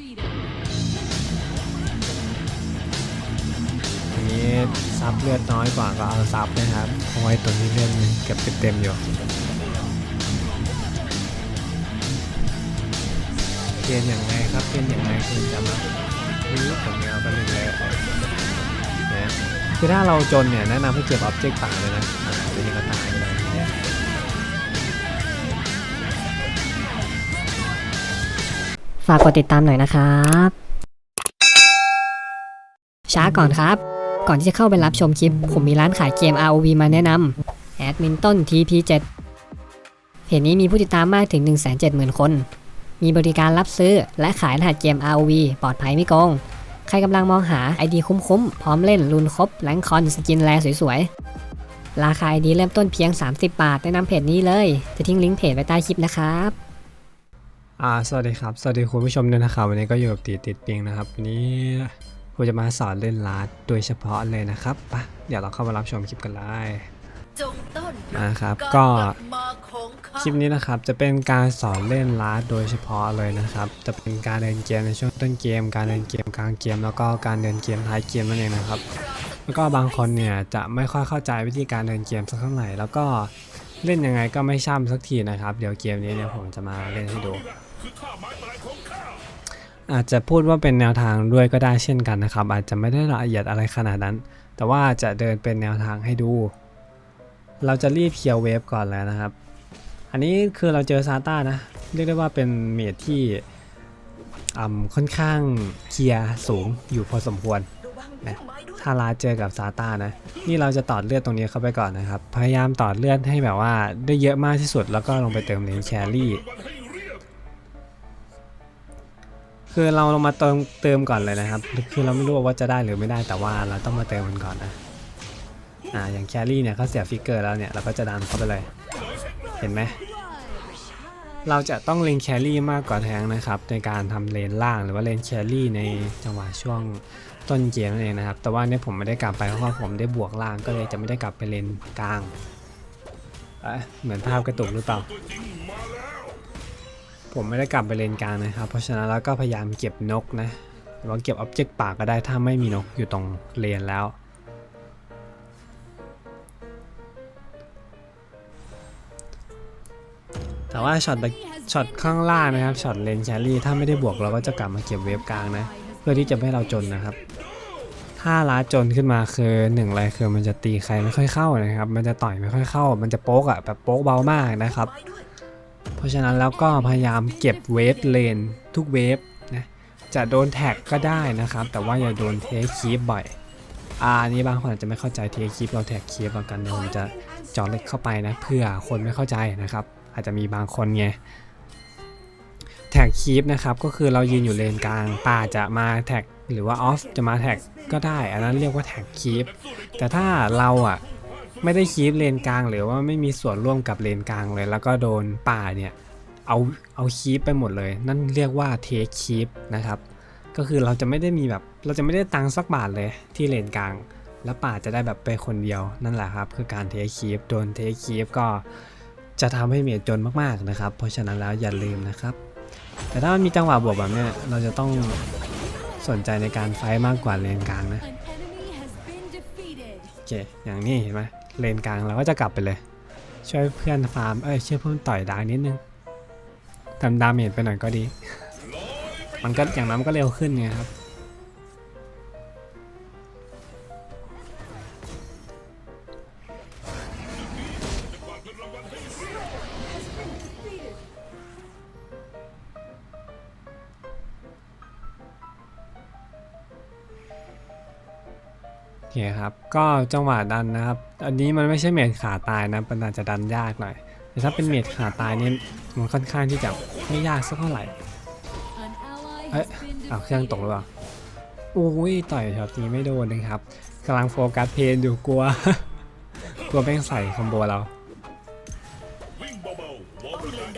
อันนี้ซับเลือดน้อยกว่าก็เอาซับนะครับเพราะไอ้ตัวนี้เลือดมันเก็บเต็มๆอยู่เกณฑ์อย่างไรครับเกณฑ์อย่างไรคุณจะมานี่ผมเนี่ยเอาไปเล่นเลยนะคือถ้าเราจนเนี่ยแนะนำให้เก็บออบเจกต์ป่าเลยนะอาเดี๋ยวนี้ก็ตายากกดติดตามหน่อยนะครับ ช้าก่อนครับ ก่อนที่จะเข้าไปรับชมคลิป ผมมีร้านขายเกม ROV มาแนะนำแอดมินต้น TP7 เพจนี้มีผู้ติดตามมากถึง 170,000 คน มีบริการรับซื้อและขายรหัสเกม ROV ปลอดภัยไม่โกง ใครกำลังมองหา ID คุ้มๆ พร้อมเล่นรุนครบแลงคอนสกินแลสวยๆ ราคา ID เริ่มต้นเพียง 30 บาทแนะนำเพจนี้เลย จะทิ้งลิงก์เพจไว้ใต้คลิปนะครับ อ่าสวัสดีครับ สวัสดีคุณผู้ชมด้วยนะครับ วันนี้ก็อยู่กับตีติดปิงนะครับวันนี้ผมจะมาสอนเล่นลาดโดยเฉพาะเลยนะครับไปะเดี๋ยวเราเข้ามารับชมคลิปกันเลยจงต้อนอ่าครับการก็ลับมาของข้าคลิปนี้นะครับจะเป็นการสอนเล่นลาดโดยเฉพาะเลยนะครับ จะเป็นการเดินเกมในช่วงต้นเกม การเดินเกมกลางเกม แล้วก็การเดินเกมท้ายเกมนั่นเองนะครับ แล้วก็บางคนเนี่ยจะไม่ค่อยเข้าใจวิธีการเดินเกมสักเท่าไหร่แล้วก็เล่นยังไงก็ไม่ช่ำสักทีนะครับ เดี๋ยวเกมนี้เนี่ยผมจะมาเล่นให้ดู อาจจะพูดว่าเป็นแนวทางด้วยก็ได้เช่นกันนะครับ อาจจะไม่ได้ละเอียดอะไรขนาดนั้น แต่ว่าจะเดินเป็นแนวทางให้ดู เราจะรีบเคลียร์เวฟก่อนแล้วนะครับ อันนี้คือเราเจอซาต้านะ เรียกได้ว่าเป็นเมดที่ค่อนข้างเคลียร์สูงอยู่พอสมควรนะถ้าลาเจอกับซาต้านะ นี่เราจะตอดเลือดตรงนี้เข้าไปก่อนนะครับ พยายามตอดเลือดให้แบบว่าได้เยอะมากที่สุด แล้วก็ลงไปเติมเลนแครี่ คือเราลงมาเติมเติมก่อนเลยนะครับ คือเราไม่รู้ว่าจะได้หรือไม่ได้แต่ว่าเราต้องมาเติมมันก่อนนะอ่าอย่างแครี่เนี่ยเขาเสียฟิกเกอร์แล้วเนี่ยเราก็จะดันเขาไปเลย เห็นไหมเราจะต้องเลนแครี่มากกว่าแทงนะครับ ในการทำเลนล่างหรือว่าเลนแครี่ในจังหวะช่วงต้นเกมนั่นเองนะครับ แต่ว่าเนี่ยผมไม่ได้กลับไปเพราะว่าผมได้บวกล่างก็เลยจะไม่ได้กลับไปเลนกลางเอ๊ะเหมือนภาพกระตุกหรือเปล่า ผมไม่ได้กลับไปเลนกลางนะครับ เพราะฉะนั้นเราก็พยายามเก็บนกนะหรือว่าเก็บอ็อบเจกต์ป่าก็ได้ถ้าไม่มีนกอยู่ตรงเลนแล้ว แต่ว่าช็อตช็อตข้างล่างนะครับช็อตเลนแครี่ถ้าไม่ได้บวกเราก็จะกลับมาเก็บเวฟกลางนะ เพื่อที่จะไม่ให้เราจนนะครับ ถ้าล้าจนขึ้นมาคือหนึ่งอะไรคือมันจะตีใครไม่ค่อยเข้านะครับ มันจะต่อยไม่ค่อยเข้า มันจะโป๊กอะแบบโป๊กเบามากนะครับ เพราะฉะนั้นแล้วก็พยายามเก็บเวฟเลนทุกเวฟนะจะโดนแท็กก็ได้นะครับ แต่ว่าอย่าโดนเทคคีปบ่อยอ่าอันนี้บางคนอาจจะไม่เข้าใจเทคคีปเราแท็กคีปเรากันเดี๋ยวผมจะจาะเล็กเข้าไปนะเพื่อคนไม่เข้าใจนะครับ อาจจะมีบางคนไงแท็กคีปนะครับก็คือเรายืนอยู่เลนกลางป่าจะมาแท็กหรือว่าออฟจะมาแท็กก็ได้ อันนั้นเรียกว่าแท็กคีปแต่ถ้าเราอะ ไม่ได้คีปเลนกลางหรือว่าไม่มีส่วนร่วมกับเลนกลางเลย แล้วก็โดนป่าเนี่ยเอาเอาคีปไปหมดเลย นั่นเรียกว่าเทคคีปนะครับ ก็คือเราจะไม่ได้มีแบบเราจะไม่ได้ตังสักบาทเลยที่เลนกลาง แล้วป่าจะได้แบบไปคนเดียวนั่นแหละครับ คือการเทคคีปโดนเทคคีปก็จะทำให้เมียจนมากๆนะครับ เพราะฉะนั้นแล้วอย่าลืมนะครับ แต่ถ้ามันมีจังหวะบวกแบบเนี้ยเราจะต้องสนใจในการไฟมากกว่าเลนกลางนะโอเคอย่างนี้เห็นไหม เลนกลางเราก็จะกลับไปเลย ช่วยเพื่อนฟาร์มเอ้ยช่วยเพื่อนต่อยดางนิดนึงทำดาเมจไปหน่อยก็ดี มันก็อย่างนั้นมันก็เร็วขึ้นไงครับ ก็จังหวะดันนะครับ อันนี้มันไม่ใช่เมดขาตายนะมันอาจจะดันยากหน่อย แต่ถ้าเป็นเมดขาตายนี่มันค่อนข้างที่จะไม่ยากสักเท่าไหร่ เอ้ยเอาเครื่องตกหรือเปล่าอุ้ยต่อยช็อตนี้ไม่โดนนะครับกำลังโฟกัสเพนอยู่กลัว กลัวแม่งใส่คอมโบเรา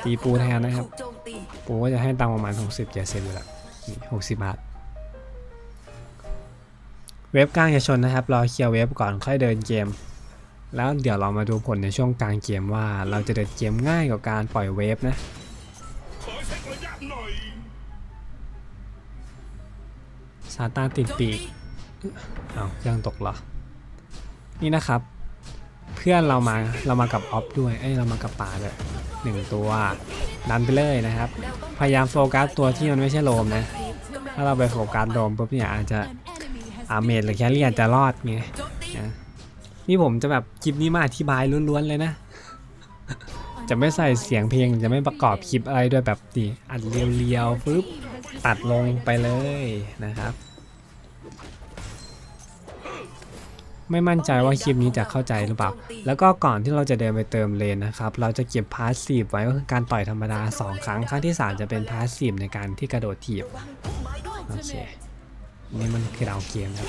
ตีปูแทนนะครับ ปูก็จะให้ตังประมาณ 60เจ็ดสิบอยู่ล้วนี่หกสิบบาท เว็บกลางอย่าชนนะครับ รอเคลียร์เว็บก่อนค่อยเดินเกม แล้วเดี๋ยวเรามาดูผลในช่วงกลางเกมว่าเราจะเดินเกมง่ายกว่าการปล่อยเวฟนะซาตานติดปีกเอาเครื่องตกเหรอ นี่นะครับ เพื่อนเรามาเรามากับออฟด้วย เอ้ยเรามากับป่าเลยหนึ่งตัว ดันไปเลยนะครับ พยายามโฟกัสตัวที่มันไม่ใช่โลมนะ ถ้าเราไปโฟกัสโลมปุ๊บเนี่ยอาจจะ อาเมดหรือแครี่อาจจะรอดไงโจมตีนะนี่ผมจะแบบคลิปนี้มาอธิบายล้วนๆเลยนะ จะไม่ใส่เสียงเพลงจะไม่ประกอบคลิปอะไรด้วยแบบนี้อัดเรียวๆปุ๊บตัดลงไปเลยนะครับ ไม่มั่นใจว่าคลิปนี้จะเข้าใจหรือเปล่า แล้วก็ก่อนที่เราจะเดินไปเติมเลนนะครับ เราจะเก็บพาสซีฟไว้ก็คือการต่อยธรรมดา 2 ครั้ง ครั้งที่ 3 จะเป็นพาสซีฟในการที่กระโดดถีบโอเค นี่มันคือดาวเกมครับ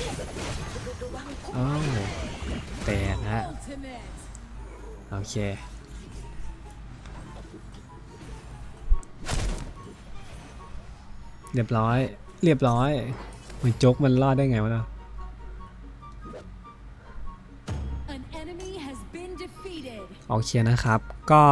อ้าวแตกฮะโอเคเรียบร้อย เรียบร้อยมันจกมันรอดได้ไงวะเนาะ An enemy has been defeated. โอเคนะครับ ก็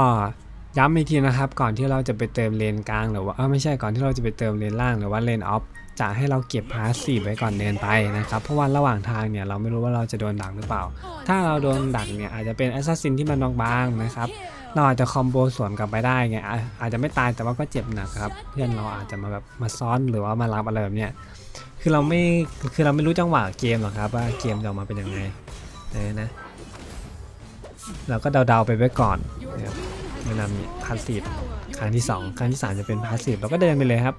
ย้ำอีกทีนะครับ ก่อนที่เราจะไปเติมเลนกลางหรือว่าเอ้าไม่ใช่ก่อนที่เราจะไปเติมเลนล่างหรือว่าเลนออฟ จะให้เราเก็บพาสซีฟไว้ก่อนเดินไปนะครับ เพราะว่าระหว่างทางเนี่ยเราไม่รู้ว่าเราจะโดนดักหรือเปล่า ถ้าเราโดนดักเนี่ยอาจจะเป็นแอสซัสซินที่มันบางๆนะครับเราอาจจะคอมโบสวนกลับไปได้ไงอะอาจจะไม่ตายแต่ว่าก็เจ็บหนักครับ เพื่อนเราอาจจะมาแบบมาซ้อนหรือว่ามารับอะไรแบบเนี้ยคือเราไม่คือเราไม่รู้จังหวะเกมหรอกครับว่าเกมจะออกมาเป็นยังไงนะเราก็เดาๆไปไว้ก่อนนะครับแนะนำนี่พาสซีฟครั้งที่ 2 ครั้งที่ 3 จะเป็นพาสซีฟเราก็เดินไปเลยครับ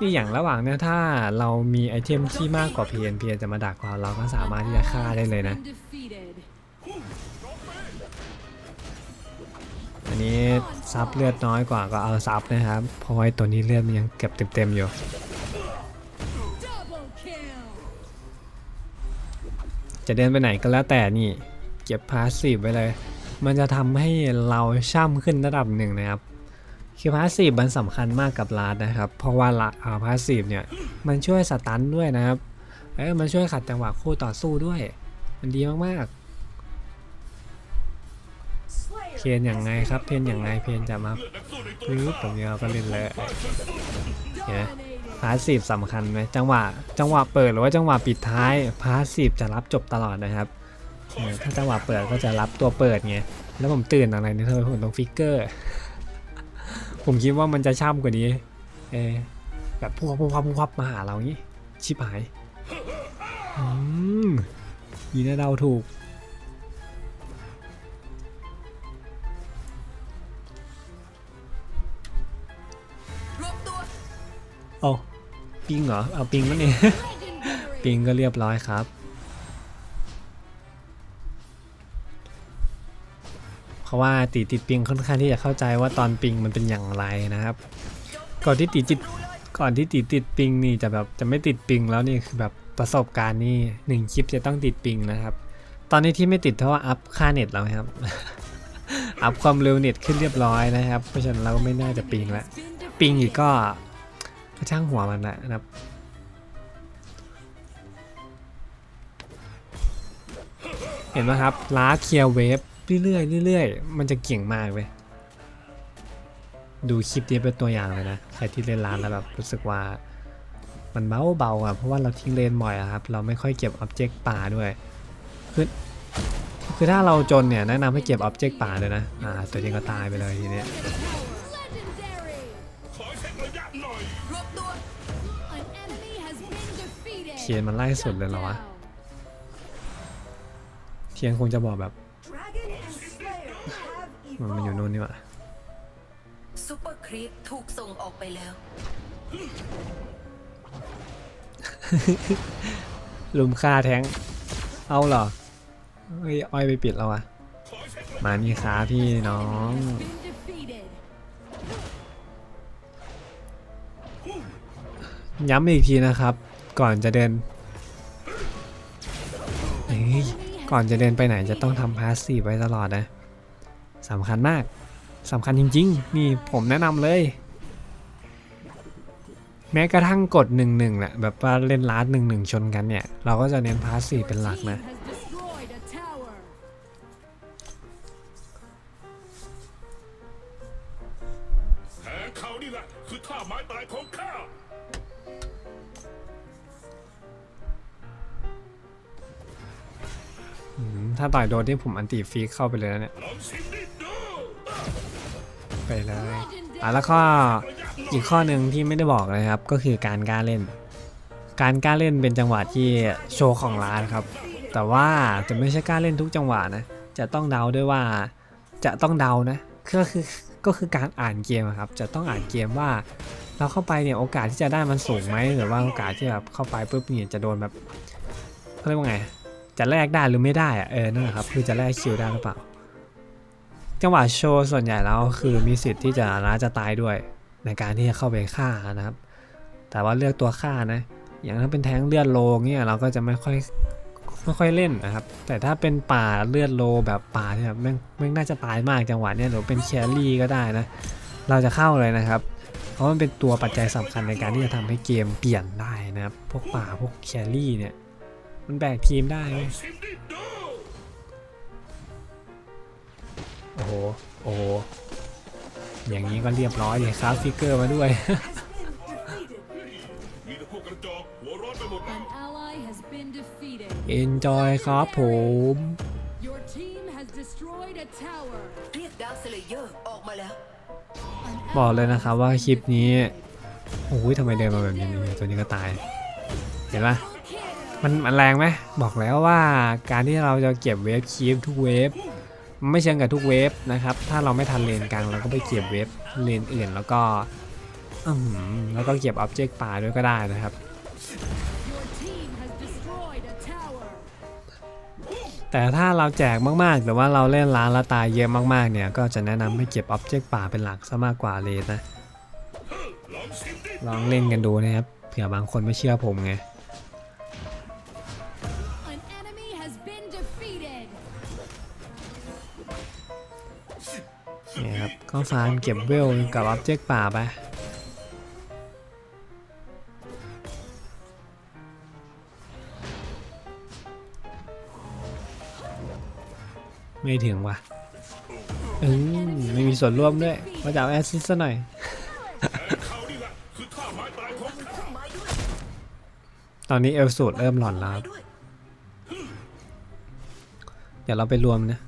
นี่อย่างระหว่างเนี่ยถ้าเรามีไอเทมที่มากกว่าเพียนเพียนจะมาดักเราเราก็สามารถที่จะฆ่าได้เลยนะ อันนี้ซับเลือดน้อยกว่าก็เอาซับนะครับ เพราะว่าไอตัวนี้เลือดมันยังเก็บเต็มๆอยู่จะเดินไปไหนก็แล้วแต่นี่ เก็บพาสซีฟไว้เลย มันจะทำให้เราช่ำขึ้นระดับหนึ่งนะครับ คือพาสซีฟมันสำคัญมากกับลาดนะครับ เพราะว่าละอ่าพาสซีฟเนี่ยมันช่วยสตันด้วยนะครับเอ้มันช่วยขัดจังหวะคู่ต่อสู้ด้วย มันดีมากๆ เพียนอย่างไงครับ เพียนอย่างไง เพียนจะมาปึ๊บตรงนี้เราก็เล่นเลยเห็นไหมพาสซีฟสำคัญไหมจังหวะ จังหวะเปิดหรือว่าจังหวะปิดท้าย พาสซีฟจะรับจบตลอดนะครับถ้าจังหวะเปิดก็จะรับตัวเปิดไง แล้วผมตื่นอะไรเนี่ยทำไมผมต้องฟิกเกอร์ ผมคิดว่ามันจะช่ำกว่านี้ เออแบบพวกพวกพับพวกพับมาหาเราอย่างนี้ ชิบหายอืมยีน่าเดาถูกรวบตัวเอาปิงเหรอ เอาปิงนั่นเอง ปิงก็เรียบร้อยครับ เพราะว่าตีติดปิงค่อนข้างที่จะเข้าใจว่าตอนปิงมันเป็นอย่างไรนะครับ ก่อนที่ตีจิตก่อนที่ตีติดปิงนี่จะแบบจะไม่ติดปิงแล้วนี่คือแบบประสบการณ์นี่หนึ่งคลิปจะต้องติดปิงนะครับ ตอนนี้ที่ไม่ติดเพราะว่าอัพค่าเน็ตแล้วครับ อัพความเร็วเน็ตขึ้นเรียบร้อยนะครับ เพราะฉะนั้นเราก็ไม่น่าจะปิงแล้วปิงอีกก็ช่างหัวมันนะนะครับเห็นไหมครับล้าเคลียร์เวฟ เรื่อยๆเรื่อยๆ มันจะเก่งมากเว้ย ดูคลิปนี้เป็นตัวอย่างเลยนะ ใครที่เล่นร้านแล้วแบบรู้สึกว่า มันเบาเบาๆอะ เพราะว่าเราทิ้งเลนบ่อยอะครับ เราไม่ค่อยเก็บอ็อบเจกต์ป่าด้วย คือคือถ้าเราจนเนี่ยแนะนำให้เก็บอ็อบเจกต์ป่าเลยนะ อ่า ตัวนี้ก็ตายไปเลยทีเนี้ยเทียนมันไล่สุดเลยเหรอวะ เทียนคงจะบอกแบบ มันมันอยู่นู่นนี่หว่าซูเปอร์ครีปถูกส่งออกไปแล้ว ลุมฆ่าแท้ง เอาเหรอเฮ้ยอ้อยไปปิดแล้วอะมานี่ค้าพี่น้อง Been defeated. ย้ำอีกทีนะครับ ก่อนจะเดินเฮ้ยก่อนจะเดินไปไหนจะต้องทำพาสซีฟไว้ตลอดนะ สำคัญมากสำคัญจริง ๆ นี่ผมแนะนำเลย แม้กระทั่งกด1นึ่งหนะแบบว่าเล่นลาร์ดหนึ่งหนึ่งชนกันเนี่ย เราก็จะเน้นพาสซีเป็นหลักนะถ้าต่อยโดนที่ผมอันตีฟีกเข้าไปเลยนะเนี่ย ปเลยอะแล้วก็อีกข้อหนึ่งที่ไม่ได้บอกเลยครับ ก็คือการกล้าเล่น การกล้าเล่นเป็นจังหวะที่โชว์ของร้านครับ แต่ว่าจะไม่ใช่กล้าเล่นทุกจังหวะนะ จะต้องเดาด้วยว่าจะต้องเดานะก็คือก็คือการอ่านเกมครับ จะต้องอ่านเกมว่าเราเข้าไปเนี่ยโอกาสที่จะได้มันสูงไหมหรือว่าโอกาสที่แบบเข้าไปปุ๊บเนี่ยจะโดนแบบเขาเรียกว่าไง จะแลกได้หรือไม่ได้อะเออนั่นแหละครับคือจะแลกคิวได้หรือเปล่า จังหวะโชว์ส่วนใหญ่แล้วคือมีสิทธิ์ที่จะร้าจะตายด้วยในการที่จะเข้าไปฆ่านะครับ แต่ว่าเลือกตัวฆ่านะ อย่างถ้าเป็นแท้งเลือดโลเนี่ยเราก็จะไม่ค่อยไม่ค่อยเล่นนะครับ แต่ถ้าเป็นป่าเลือดโลแบบป่าเนี่ยแม่งแม่งน่าจะตายมากจังหวะเนี่ยหรือเป็นแครี่ก็ได้นะ เราจะเข้าเลยนะครับ เพราะมันเป็นตัวปัจจัยสำคัญในการที่จะทำให้เกมเปลี่ยนได้นะครับ พวกป่าพวกแครี่เนี่ย มันแบกทีมได้เว้ย โอ้โห โอ้โห อย่างนี้ก็เรียบร้อยเลยครับฟิกเกอร์มาด้วย มีแต่พวกกระจอกหัวร้อนไปหมด An ally has been defeated. Enjoy ครับผม Your team has destroyed a tower. เรียกดาวเซเลเยอร์ออกมาแล้ว An บอกเลย ally นะครับ has ว่า been คลิปนี้ defeated. โอ้ยทำไมเดินมาแบบนี้เนี่ยตัวนี้ก็ตาย เห็นปะ Kill. มันมันแรงไหมบอกแล้วว่าการที่เราจะเก็บเวฟคีฟทุกเวฟมัน ไม่เชิงกับทุกเวฟนะครับ ถ้าเราไม่ทันเลนกลางเราก็ไปเก็บเวฟเลนอื่นแล้วก็แล้วก็เก็บอ็อบเจกต์ป่าด้วยก็ได้นะครับ แต่ถ้าเราแจกมากๆ หรือว่าเราเล่นร้านละตายเยอะมากๆ เนี่ย ก็จะแนะนำให้เก็บอ็อบเจกต์ป่าเป็นหลักซะมากกว่าเลนนะ ลองเล่นกันดูนะครับ เผื่อบางคนไม่เชื่อผมไง ก็ฟาร์มเก็บเวลกับอ็อบเจกป่าไปไม่ถึงว่ะอืมไม่มีส่วนร่วมด้วยว่าจะเอาแอสซิสซะหน่อยตองข้าไม้ด้วยตอนนี้เอลสูตรเริ่มหลอนแล้วครับด้วยเดี๋ยวเราไปรวมนะ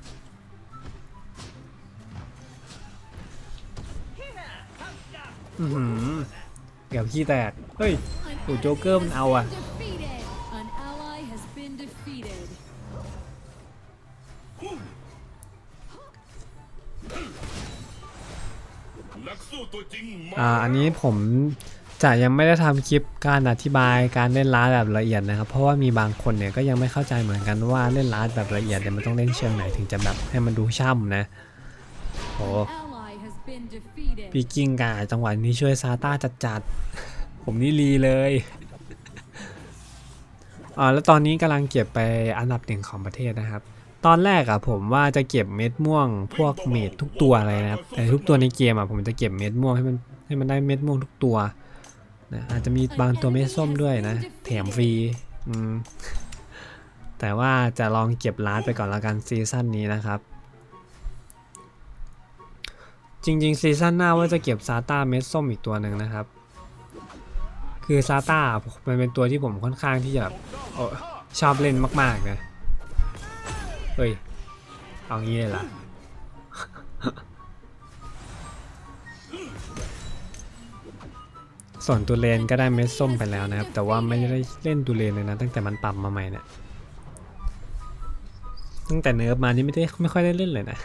อือหือเกือบขี้แตก เฮ้ย An Ủa, enemy Joker mình has ầu à? been defeated. An ally has been defeated. นักสู้ตัวจริงมาอ่าอันนี้ผมจะยังไม่ได้ทำคลิปการอธิบายการเล่นร้าแบบละเอียดนะครับ เพราะว่ามีบางคนเนี่ยก็ยังไม่เข้าใจเหมือนกันว่าเล่นร้าแบบละเอียดเนี่ยมันต้องเล่นเชิงไหนถึงจะแบบให้มันดูช่ำนะโอ้ An ally has been defeated. พี่กิ้งกาจังหวะนี้ช่วยซาต้าจัดๆ ผมนี่รีเลยอ่าแล้วตอนนี้กำลังเก็บไปอันดับหนึ่งของประเทศนะครับ ตอนแรกอะผมว่าจะเก็บเม็ดม่วง พวกเม็ดทุกตัวเลยนะครับแต่ทุกตัวในเกมอะผมจะเก็บเม็ดม่วงให้มันให้มันได้เม็ดม่วงทุกตัวนะอาจจะมีบางตัวเม็ดส้มด้วยนะ แถมฟรีอืมแต่ว่าจะลองเก็บล้านไปก่อนละกันซีซั่นนี้นะครับ จริงๆซีซั่นหน้าว่าจะเก็บซาต้าเม็ดส้มอีกตัวหนึ่งนะครับ คือซาต้ามันเป็นตัวที่ผมค่อนข้างที่จะแบบชอบเล่นมากๆนะเฮ้ย เอางี้เลยล่ะส่วนตูเลนก็ได้เม็ดส้มไปแล้วนะครับ แต่ว่าไม่ได้เล่นตูเลนเลยนะ ตั้งแต่มันปรับมมาใหม่เนี่ยตั้งแต่เนิร์ฟมานี่ไม่ได้ไม่ค่อยได้เล่นเลยนะ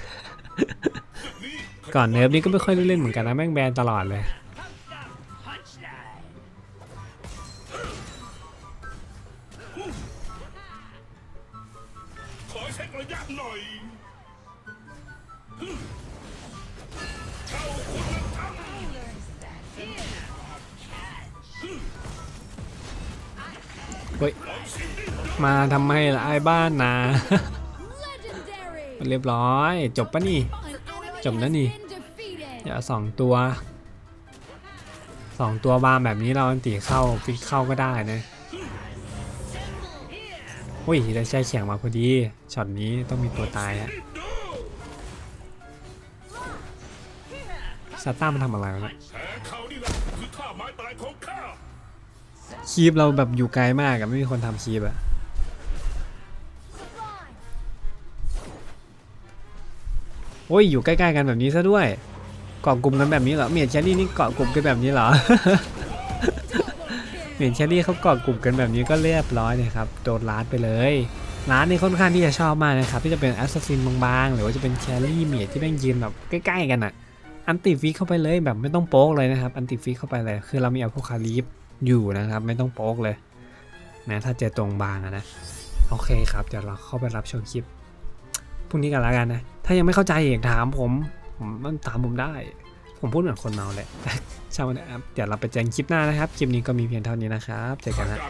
ก่อนเนิร์ฟนี่ก็ไม่ค่อยได้เล่นเหมือนกันนะแม่งแบนตลอดเลยเช็คระยะหน่อยเข้าคุณธรรมเฮ้ยมาทำไมล่ะไอ้บ้านนะ เรียบร้อย จบปะนี่ An enemy Chồng nó has nhỉ? been defeated. อย่าสองตัวสองตัวบางแบบนี้เราอันตีเข้าฟิกเข้าก็ได้นะอุ้ยได้ใช้แข่งมาพอดีช็อตนี้ต้องมีตัวตายอะซาต้ามันทำอะไรวะเนี่ยแพ้เขานี่แหละคือท่าไม้ตายของข้าคีบเราแบบอยู่ไกลมากอะไม่มีคนทำคีบอะ โอ้ยอยู่ใกล้ๆกันแบบนี้ซะด้วยเกาะกลุ่มกันแบบนี้เหรอเมียนแชรี่นี่เกาะกลุ่มกันแบบนี้เหรอเมียนแชรี่เขาเกาะกลุ่มกันแบบนี้ก็เรียบร้อยเลยครับโดนล้านไปเลยร้านนี้ค่อนข้างที่จะชอบมากนะครับที่จะเป็นแอสซัสซินบางๆ หรือว่าจะเป็นแชรี่เมียที่แม่งยืนแบบใกล้ๆกันอะอันติฟิกเข้าไปเลยแบบไม่ต้องโป๊กเลยนะครับอันติฟิกเข้าไปเลยคือเรามีอ p พคาลิฟอยู่นะครับ ไม่ต้องโป๊กเลยนะถ้าเจอตรงบางอะนะโอเคครับเดี๋ยวเราเข้าไปรับชมคลิปพรุ่งนี้กันแล้วกันนะ ถ้ายังไม่เข้าใจเอกถามผม ผมมันถามผมได้ ผมพูดเหมือนคนเมาแหละช่าวมันนะครับเดี๋ยวเราไปเจอกันคลิปหน้านะครับ คลิปนี้ก็มีเพียงเท่านี้นะครับ เจอกันนะ